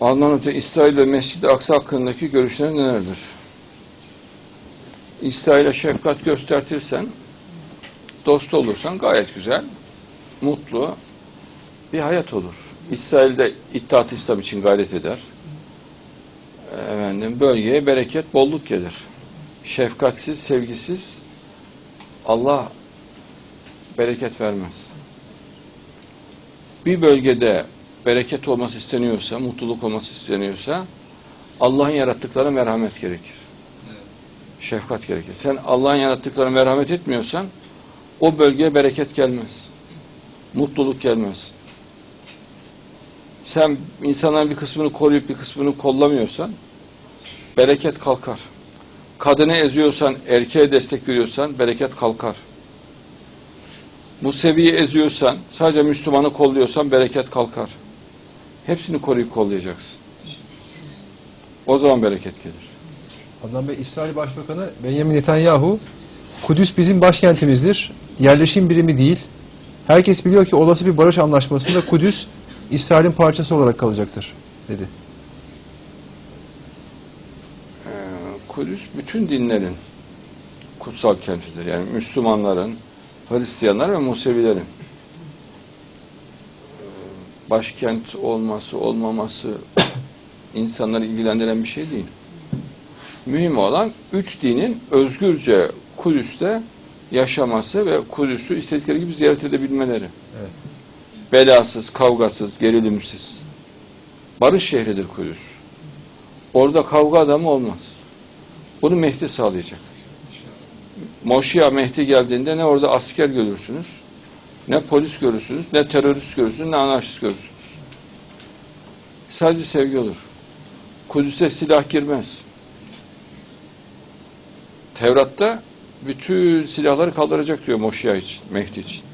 Ondan öte İsrail ve Mescid-i Aksa hakkındaki görüşleri nelerdir? İsrail'e şefkat göstertirsen, dost olursan gayet güzel, mutlu bir hayat olur. İsrail'de İttihat İslam için gayret eder. Efendim, bölgeye bereket, bolluk gelir. Şefkatsiz, sevgisiz Allah bereket vermez. Bir bölgede bereket olması isteniyorsa, mutluluk olması isteniyorsa Allah'ın yarattıklarına merhamet gerekir. Şefkat gerekir. Sen Allah'ın yarattıklarına merhamet etmiyorsan o bölgeye bereket gelmez. Mutluluk gelmez. Sen insanların bir kısmını koruyup bir kısmını kollamıyorsan bereket kalkar. Kadını eziyorsan, erkeğe destek veriyorsan bereket kalkar. Musevi'yi eziyorsan, sadece Müslümanı kolluyorsan bereket kalkar. Hepsini koruyup kollayacaksın. O zaman bereket gelir. Adnan Bey, İsrail Başbakanı Benjamin Netanyahu, Kudüs bizim başkentimizdir, yerleşim birimi değil. Herkes biliyor ki olası bir barış anlaşmasında Kudüs, İsrail'in parçası olarak kalacaktır, dedi. Ee, Kudüs bütün dinlerin kutsal kentidir. Yani Müslümanların, Hristiyanlar ve Musevilerin. Başkent olması, olmaması insanları ilgilendiren bir şey değil. Mühim olan üç dinin özgürce Kudüs'te yaşaması ve Kudüs'ü istedikleri gibi ziyaret edebilmeleri. Evet. Belasız, kavgasız, gerilimsiz. Barış şehridir Kudüs. Orada kavga adamı olmaz. Bunu Mehdi sağlayacak. Moşya Mehdi geldiğinde ne orada asker görürsünüz, ne polis görürsünüz, ne terörist görürsünüz, ne anarşist görürsünüz. Sadece sevgi olur. Kudüs'e silah girmez. Tevrat'ta bütün silahları kaldıracak diyor Moşya için, Mehdi için.